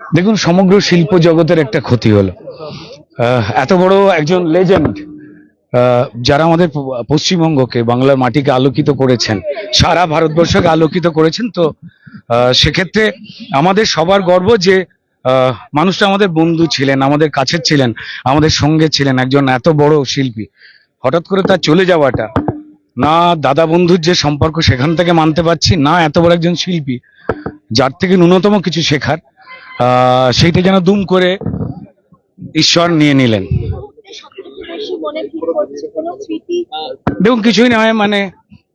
দেখুন, সমগ্র শিল্প জগতের একটা ক্ষতি হলো। এত বড় একজন লেজেন্ড যারা আমাদের পশ্চিমবঙ্গকে, বাংলার মাটিকে আলোকিত করেছেন, সারা ভারতবর্ষকে আলোকিত করেছেন, তো সেক্ষেত্রে আমাদের সবার গর্ব যে মানুষটা আমাদের বন্ধু ছিলেন, আমাদের কাছের ছিলেন, আমাদের সঙ্গে ছিলেন একজন এত বড় শিল্পী। হঠাৎ করে তার চলে যাওয়াটা, না দাদা বন্ধুর যে সম্পর্ক সেখান থেকে মানতে পারছি, না এত বড় একজন শিল্পী, যার থেকে ন্যূনতম কিছু শেখার সেইটা যেন দুম করে ঈশ্বর নিয়ে নিলেন। দেখুন কিছুই নয় মানে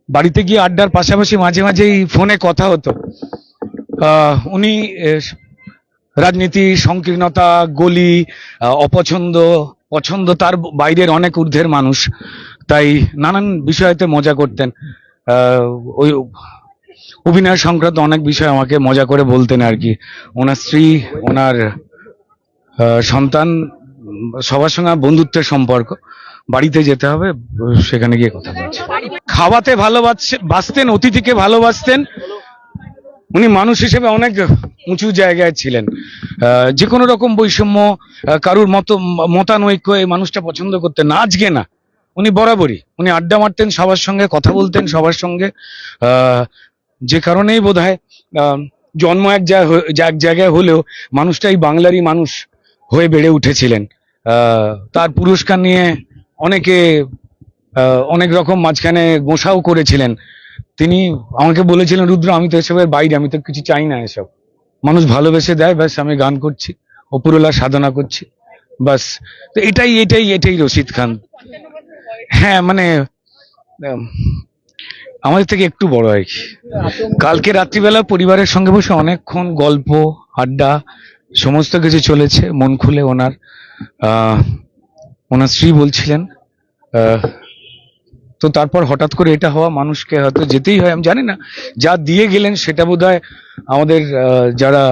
বাড়িতে গিয়ে আড্ডার পাশাপাশি মাঝে মাঝেই ফোনে কথা হতো। উনি রাজনীতি সংকীর্ণতা গলি অপছন্দ পছন্দ তার বাইরের অনেক ঊর্ধ্বের মানুষ তাই নানান বিষয়তে মজা করতেন। আহ, ওই অভিনয় সংক্রান্ত অনেক বিষয় আমাকে মজা করে বলতেন আর কি। ওনার স্ত্রী, ওনার সন্তান, সবার সঙ্গে বন্ধুত্বের সম্পর্ক। বাড়িতে যেতে হবে, সেখানে গিয়ে কথা বলছি। খাওয়াতে ভালোবাসছে বাসতেন অতিথিকে ভালোবাসতেন। উনি মানুষ হিসেবে অনেক উঁচু জায়গায় ছিলেন। যে কোনো রকম বৈষম্য কারুর মত, মতানৈক্য এই মানুষটা পছন্দ করতেন। না আজকে না, উনি বরাবরই। উনি আড্ডা মারতেন, সবার সঙ্গে কথা বলতেন, সবার সঙ্গে যে কারণেই বোধ হয় জন্ম এক জায়গায় এক জায়গায় হলেও মানুষটাই বাংলারই মানুষ হয়ে বেড়ে উঠেছিলেন। তার পুরস্কার নিয়ে অনেকে অনেক রকম মাঝখানে গোসাও করেছিলেন। তিনি আমাকে বলেছিলেন, রুদ্র, আমি তো এসবের বাইরে, আমি তো কিছু চাই না এসব। মানুষ ভালোবেসে দেয়, ব্যাস, আমি গান করছি, অপুরলা সাধনা করছি বাস তো এটাই এটাই এটাই রশিদ খান। হ্যাঁ মানে আমাদের থেকে একটু বড় আর কি। কালকে রাত্রিবেলা পরিবারের সঙ্গে বসে অনেকক্ষণ গল্প, আড্ডা, সমস্ত কিছু চলেছে, মন খুলে ওনার ওনার স্ত্রী বলছিলেন তো তারপর হঠাৎ করে এটা হওয়া মানুষকে হয়তো যেতেই হয়, আমি জানি না। যা দিয়ে গেলেন সেটা বোধহয় আমাদের যারা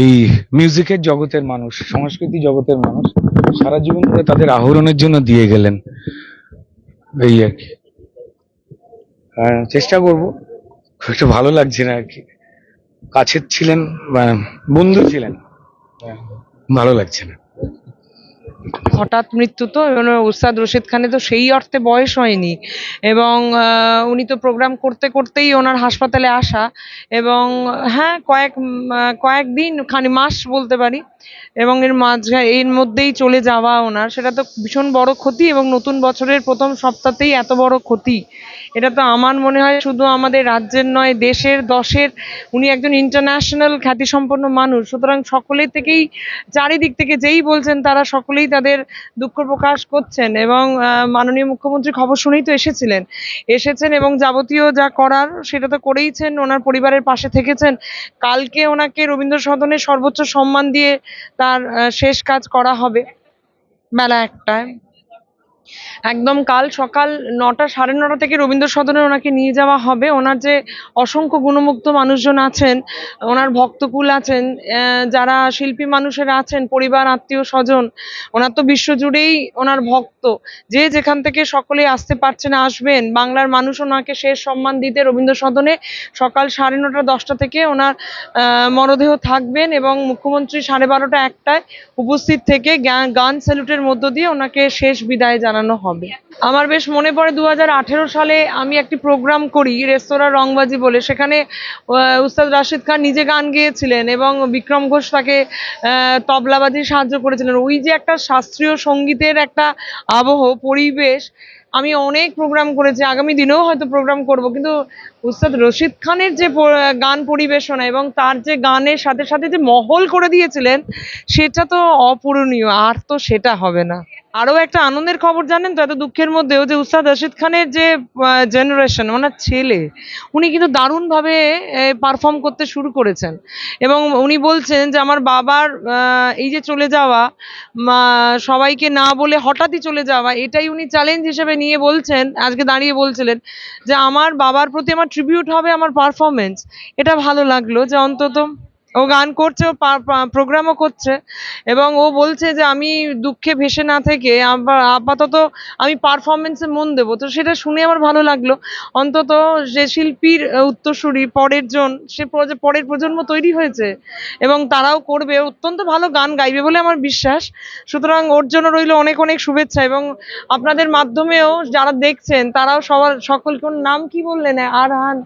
এই মিউজিকের জগতের মানুষ, সংস্কৃতি জগতের মানুষ, সারা জীবন ধরে তাদের আহরণের জন্য দিয়ে গেলেন। এই আর কি। চেষ্টা করব। খুব একটা ভালো লাগছে না আর কি। কাছের ছিলেন বন্ধু ছিলেন। ভালো লাগছে না। হঠাৎ মৃত্যু তো উস্তাদ রশিদ খানের তো সেই অর্থে বয়স হয়নি। এবং উনি তো প্রোগ্রাম করতে করতেই ওনার হাসপাতালে আসা। এবং হ্যাঁ কয়েক কয়েকদিন, খানি মাস বলতে পারি। এবং এর মাঝখানে, এর মধ্যেই চলে যাওয়া ওনার। সেটা তো ভীষণ বড় ক্ষতি এবং নতুন বছরের প্রথম সপ্তাহতেই এত বড় ক্ষতি। এটা তো আমার মনে হয় শুধু আমাদের রাজ্যের নয়, দেশের, দশের, উনি একজন ইন্টারন্যাশনাল খ্যাতিসম্পন্ন মানুষ। সুতরাং সকলের থেকেই, চারিদিক থেকে যেই বলছেন তারা সকলেই তাদের দুঃখ প্রকাশ করছেন এবং মাননীয় মুখ্যমন্ত্রী খবর শুনেই তো এসেছিলেন। এসেছেন এবং যাবতীয় যা করার সেটা তো করেইছেন, ওনার পরিবারের পাশে থেকেছেন। কালকে ওনাকে রবীন্দ্র সদনে সর্বোচ্চ সম্মান দিয়ে তার শেষ কাজ করা হবে। বেলা একটায়। একদম কাল সকাল নটা, সাড়ে নটা থেকে রবীন্দ্র সদনে ওনাকে নিয়ে যাওয়া হবে। ওনার যে অসংখ্য গুণমুগ্ধ মানুষজন আছেন, ওনার ভক্তকুল আছেন যারা শিল্পী মানুষেরা আছেন, পরিবার, আত্মীয় স্বজন, ওনার তো বিশ্বজুড়েই ওনার ভক্ত। যে যেখান থেকে সকলে আসতে পারছেন আসবেন, বাংলার মানুষ ওনাকে শেষ সম্মান দিতে রবীন্দ্র সদনে সকাল সাড়ে নটা, দশটা থেকে ওনার মরদেহ থাকবেন এবং মুখ্যমন্ত্রী সাড়ে বারোটা একটায় উপস্থিত থেকে গান স্যালুটের মধ্য দিয়ে ওনাকে শেষ বিদায় জানানো হবে। আমার বেশ মনে পড়ে দু হাজার আঠেরো সালে আমি একটি প্রোগ্রাম করি, রেস্তোরাঁ রংবাজি বলে। সেখানে উস্তাদ রাশিদ খান নিজে গান গেয়েছিলেন এবং বিক্রম ঘোষ তাকে তবলাবাজি সাহায্য করেছিলেন। ওই যে একটা শাস্ত্রীয় সঙ্গীতের একটা আবহ, পরিবেশ, আমি অনেক প্রোগ্রাম করেছি। আগামী দিনেও হয়তো প্রোগ্রাম করব। কিন্তু উস্তাদ রশিদ খানের যে গান পরিবেশনা এবং তার যে গানের সাথে সাথে যে মহল করে দিয়েছিলেন, সেটা তো অপূরণীয়। আর তো সেটা হবে না। আরও একটা আনন্দের খবর জানেন তো, এত দুঃখের মধ্যেও যে উস্তাদ রশিদ খানের যে জেনারেশন ওনার ছেলে, উনি কিন্তু দারুণভাবে পারফর্ম করতে শুরু করেছেন। এবং উনি বলছেন যে, আমার বাবার এই যে চলে যাওয়া সবাইকে না বলে হঠাৎই চলে যাওয়া, এটাই উনি চ্যালেঞ্জ হিসেবে নিয়ে বলছেন। আজকে দাঁড়িয়ে বলছিলেন যে, আমার বাবার প্রতি আমার ট্রিবিউট হবে আমার পারফরমেন্স এটা ভালো লাগল যে অন্তত ও গান করছে, ও প্রোগ্রামও করছে এবং ও বলছে যে আমি দুঃখে ভেসে না থেকে আপাতত আমি পারফরমেন্সে মন দেবো। তো সেটা শুনে আমার ভালো লাগল। অন্তত যে শিল্পীর উত্তরসূরি, পরের জন, সে পরের প্রজন্ম তৈরি হয়েছে এবং তারাও করবে অত্যন্ত ভালো গান গাইবে বলে আমার বিশ্বাস। সুতরাং ওর জন্য রইল অনেক অনেক শুভেচ্ছা এবং আপনাদের মাধ্যমেও যারা দেখছেন, তারাও সবার, সকলকে নাম কি বললেন? আরহান,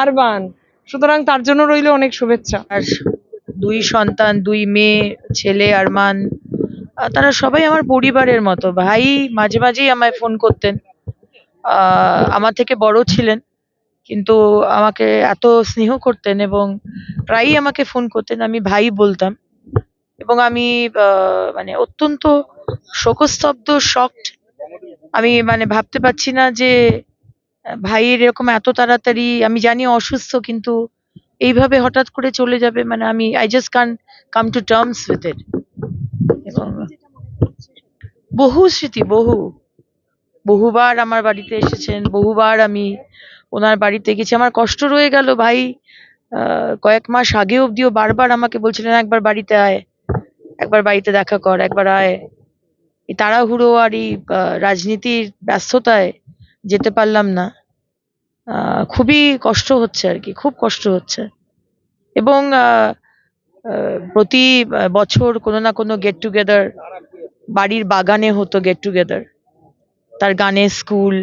আরবান। সুতরাং তার জন্য রইল অনেক শুভেচ্ছা। আর দুই সন্তান, দুই মেয়ে, ছেলে, আরমান তারা সবাই আমার পরিবারের মতো। ভাই মাঝে মাঝেই আমায় ফোন করতেন। আমার থেকে বড় ছিলেন, কিন্তু আমাকে এত স্নেহ করতেন এবং প্রায়ই আমাকে ফোন করতেন। আমি ভাই বলতাম এবং আমি মানে অত্যন্ত শোকস্তব্ধ শকড আমি মানে ভাবতে পারছি না যে ভাইয়ের এরকম এত তাড়াতাড়ি, আমি জানি অসুস্থ, কিন্তু এইভাবে হঠাৎ করে চলে যাবে মানে আমি I just can come to terms with it এবং বহু স্মৃতি, বহু। বহুবার আমার বাড়িতে এসেছেন, বহুবার আমি ওনার বাড়িতে গেছি। আমার কষ্ট রয়ে গেল, ভাই কয়েক মাস আগে অব্দিও বারবার আমাকে বলছিলেন, একবার বাড়িতে আয়, একবার বাড়িতে দেখা কর, একবার আয়। এই তাড়াহুড়ো আর এই রাজনীতির ব্যস্ততায় যেতে পারলাম না। খুবই কষ্ট হচ্ছে আর কি, খুব কষ্ট হচ্ছে। এবং প্রতি বছর কোনো না কোনো গেট টুগেদার বাড়ির বাগানে হতো গেট টুগেদার তার গানের স্কুল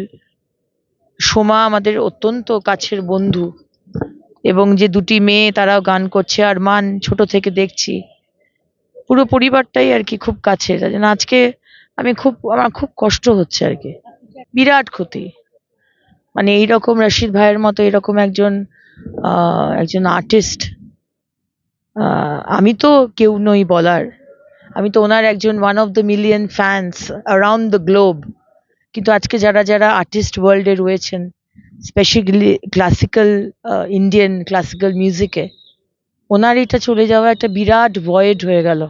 সোমা আমাদের অত্যন্ত কাছের বন্ধু। এবং যে দুটি মেয়ে তারাও গান করছে, আর মান ছোট থেকে দেখছি। পুরো পরিবারটাই আর কি খুব কাছে যার আজকে আমি খুব, আমার খুব কষ্ট হচ্ছে আর কি। বিরাট ক্ষতি। মানে এইরকম রশিদ ভাইয়ের মতো এরকম একজন একজন আর্টিস্ট আমি তো কেউ নই বলার। আমি তো ওনার একজন one of the million fans around the globe কিন্তু আজকে যারা যারা আর্টিস্ট ওয়ার্ল্ডে রয়েছেন স্পেশালি ক্লাসিক্যাল ইন্ডিয়ান ক্লাসিক্যাল মিউজিকে ওনার এটা চলে যাওয়া একটা বিরাট ভয়েড হয়ে গেল।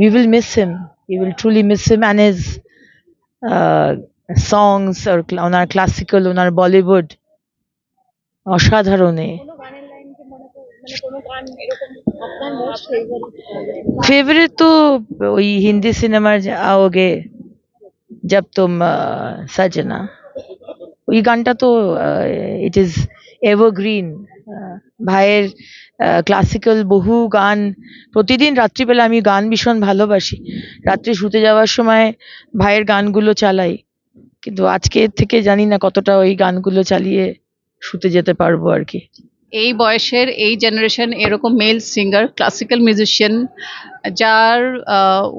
We will miss him we will truly miss him and his songs owner classical ওনার বলিউড অসাধারণে। ফেভারিট তো ওই হিন্দি সিনেমার আগে জব তুম সাজনা। ওই গানটা তো ইট ইজ এভারগ্রিন ভাইয়ের ক্লাসিক্যাল বহু গান, প্রতিদিন রাত্রিবেলা আমি গান ভীষণ ভালোবাসি। রাত্রে শুতে যাওয়ার সময় ভাইয়ের গানগুলো চালাই। কিন্তু আজকে থেকে জানি না কতটা ওই গানগুলো চালিয়ে শুতে যেতে পারব আর কি। এই বয়সের এই জেনারেশন এরকম মেল সিঙ্গার ক্লাসিক্যাল মিউজিশিয়ান যার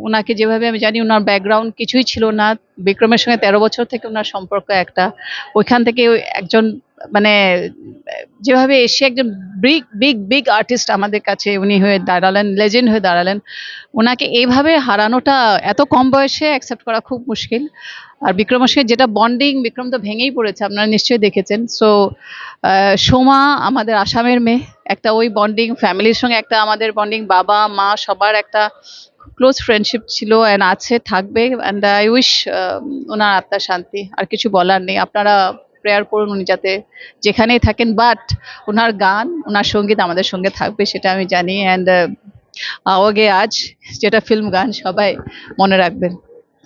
ওনাকে যেভাবে আমি জানি ওনার ব্যাকগ্রাউন্ড কিছুই ছিল না। বিক্রমের সঙ্গে তেরো বছর থেকে ওনার সম্পর্ক একটা। ওইখান থেকে একজন মানে যেভাবে এসে একজন বিগ বিগ বিগ আর্টিস্ট আমাদের কাছে উনি হয়ে দাঁড়ালেন লেজেন্ড হয়ে দাঁড়ালেন ওনাকে এইভাবে হারানোটা এত কম বয়সে অ্যাকসেপ্ট করা খুব মুশকিল। আর বিক্রমের সঙ্গে যেটা বন্ডিং বিক্রম তো ভেঙেই পড়েছে, আপনারা নিশ্চয়ই দেখেছেন। সো সোমা আমাদের আসামের মেয়ে। একটা ওই বন্ডিং ফ্যামিলির সঙ্গে একটা আমাদের বন্ডিং বাবা, মা, সবার একটা ক্লোজ ফ্রেন্ডশিপ ছিল অ্যান্ড আছে, থাকবে অ্যান্ড আই উইশ ওনার আত্মার শান্তি, আর কিছু বলার নেই। আপনারা প্রেয়ার করুন উনি যাতে যেখানেই থাকেন বাট ওনার গান, ওনার সংগীত আমাদের সঙ্গে থাকবে সেটা আমি জানি অ্যান্ড আওয়াগে আজ যেটা ফিল্ম গান সবাই মনে রাখবেন।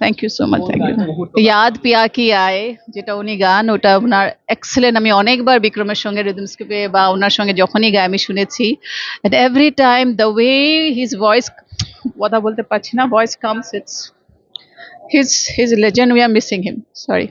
Thank you so much thank you Yaad Piya Ki আয় যেটা উনি গান ওটা ওনার এক্সেলেন্ট আমি অনেকবার বিক্রমের সঙ্গে রিদম স্কিপে বা ওনার সঙ্গে যখনই গায় আমি শুনেছি at every time the way his voice কথা বলতে পারছি না voice comes it's his his legend we are missing him sorry